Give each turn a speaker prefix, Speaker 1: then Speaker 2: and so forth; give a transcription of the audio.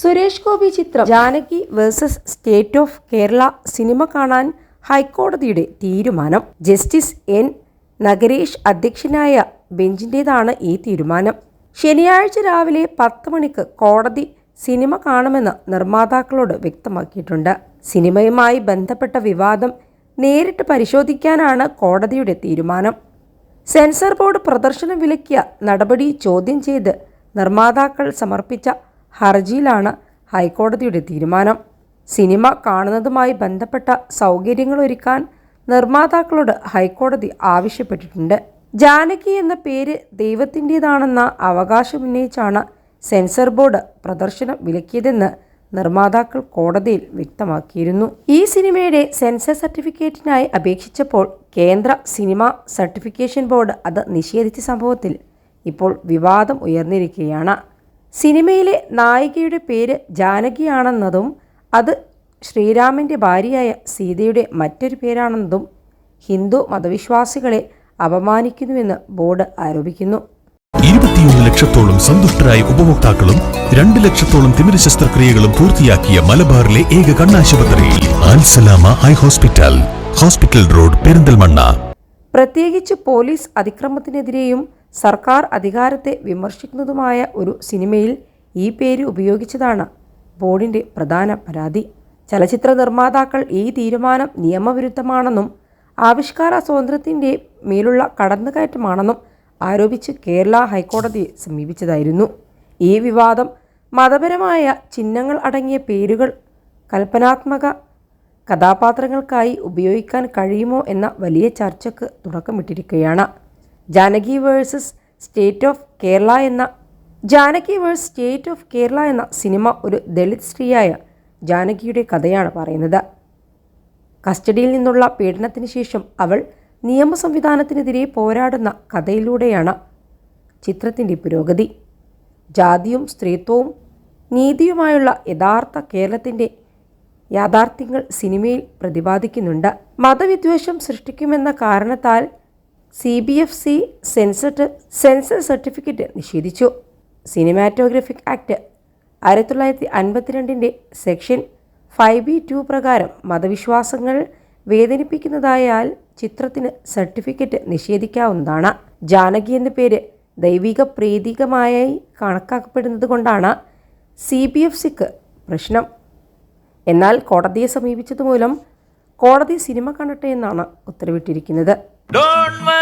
Speaker 1: സുരേഷ് ഗോപി ചിത്രം Janaki versus State of Kerala cinema കാണാൻ ഹൈക്കോടതിയുടെ തീരുമാനം. Justice N. നഗരേഷ് അധ്യക്ഷനായ ബെഞ്ചിന്റേതാണ് ഈ തീരുമാനം. ശനിയാഴ്ച രാവിലെ പത്ത് മണിക്ക് കോടതി സിനിമ കാണുമെന്ന് നിർമ്മാതാക്കളോട് വ്യക്തമാക്കിയിട്ടുണ്ട്. സിനിമയുമായി ബന്ധപ്പെട്ട വിവാദം നേരിട്ട് പരിശോധിക്കാനാണ് കോടതിയുടെ തീരുമാനം. സെൻസർ ബോർഡ് പ്രദർശനം വിലക്കിയ നടപടി ചോദ്യം ചെയ്ത് നിർമ്മാതാക്കൾ സമർപ്പിച്ച ഹർജിയിലാണ് ഹൈക്കോടതിയുടെ തീരുമാനം. സിനിമ കാണുന്നതുമായി ബന്ധപ്പെട്ട സൗകര്യങ്ങൾ ഒരുക്കാൻ നിർമ്മാതാക്കളോട് ഹൈക്കോടതി ആവശ്യപ്പെട്ടിട്ടുണ്ട്. ജാനകി എന്ന പേര് ദൈവത്തിന്റേതാണെന്ന അവകാശമുന്നയിച്ചാണ് സെൻസർ ബോർഡ് പ്രദർശനം വിലക്കിയതെന്ന് നിർമ്മാതാക്കൾ കോടതിയിൽ വ്യക്തമാക്കിയിരുന്നു. ഈ സിനിമയുടെ സെൻസർ സർട്ടിഫിക്കറ്റിനായി അപേക്ഷിച്ചപ്പോൾ കേന്ദ്ര സിനിമ സർട്ടിഫിക്കേഷൻ ബോർഡ് അത് നിഷേധിച്ച സംഭവത്തിൽ ഇപ്പോൾ വിവാദം ഉയർന്നിരിക്കുകയാണ്. സിനിമയിലെ നായികയുടെ പേര് ജാനകിയാണെന്നതും അത് ശ്രീരാമന്റെ ഭാര്യയായ സീതയുടെ മറ്റൊരു പേരാണെന്നതും ഹിന്ദു മതവിശ്വാസികളെ അപമാനിക്കുന്നുവെന്ന് ബോർഡ് ആരോപിക്കുന്നു.
Speaker 2: ഇരുപത്തിയൊന്ന് ലക്ഷത്തോളം സന്തുഷ്ടരായ ഉപഭോക്താക്കളും രണ്ട് ലക്ഷത്തോളം തിമിര ശസ്ത്രക്രിയകളും പൂർത്തിയാക്കിയ മലബാറിലെ ഏക കണ്ണാശുപത്രിയിൽ Al Salama eye hospital hospital road Perinthalmanna.
Speaker 1: പ്രത്യേകിച്ച് പോലീസ് അതിക്രമത്തിനെതിരെയും സർക്കാർ അധികാരത്തെ വിമർശിക്കുന്നതുമായ ഒരു സിനിമയിൽ ഈ പേര് ഉപയോഗിച്ചതാണ് ബോർഡിന്റെ പ്രധാന പരാതി. ചലച്ചിത്ര നിർമ്മാതാക്കൾ ഈ തീരുമാനം നിയമവിരുദ്ധമാണെന്നും ആവിഷ്കാര സ്വാതന്ത്ര്യത്തിന്റെ മേലുള്ള കടന്നുകയറ്റമാണെന്നും ആരോപിച്ച് കേരള ഹൈക്കോടതിയെ സമീപിച്ചതായിരുന്നു. ഈ വിവാദം മതപരമായ ചിഹ്നങ്ങൾ അടങ്ങിയ പേരുകൾ കൽപ്പനാത്മക കഥാപാത്രങ്ങൾക്കായി ഉപയോഗിക്കാൻ കഴിയുമോ എന്ന വലിയ ചർച്ചയ്ക്ക് തുടക്കമിട്ടിരിക്കുകയാണ്. Janaki versus State of Kerala എന്ന Janaki versus State of Kerala എന്ന സിനിമ ഒരു ദളിത് സ്ത്രീയായ ജാനകിയുടെ കഥയാണ് പറയുന്നത്. കസ്റ്റഡിയിൽ നിന്നുള്ള പീഡനത്തിന് ശേഷം അവൾ നിയമ സംവിധാനത്തിനെതിരെ പോരാടുന്ന കഥയിലൂടെയാണ് ചിത്രത്തിന്റെ പുരോഗതി. ജാതിയും സ്ത്രീത്വവും നീതിയുമായുള്ള യഥാർത്ഥ കേരളത്തിന്റെ യാഥാർത്ഥ്യങ്ങൾ സിനിമയിൽ പ്രതിപാദിക്കുന്നുണ്ട്. മതവിദ്വേഷം സൃഷ്ടിക്കുമെന്ന കാരണത്താൽ C B F C censor censor certificate നിഷേധിച്ചു. സിനിമാറ്റോഗ്രഫിക് ആക്ട് ആയിരത്തി തൊള്ളായിരത്തി അൻപത്തിരണ്ടിന്റെ സെക്ഷൻ ഫൈവ് ബി ടു പ്രകാരം മതവിശ്വാസങ്ങൾ വേദനിപ്പിക്കുന്നതായാൽ ചിത്രത്തിന് സർട്ടിഫിക്കറ്റ് നിഷേധിക്കാവുന്നതാണ്. ജാനകി എന്ന പേര് ദൈവിക പ്രീതികമായി കണക്കാക്കപ്പെടുന്നത് കൊണ്ടാണ് സി ബി എഫ് സിക്ക് പ്രശ്നം. എന്നാൽ കോടതിയെ സമീപിച്ചതുമൂലം കോടതി സിനിമ കാണട്ടെ എന്നാണ് ഉത്തരവിട്ടിരിക്കുന്നത്.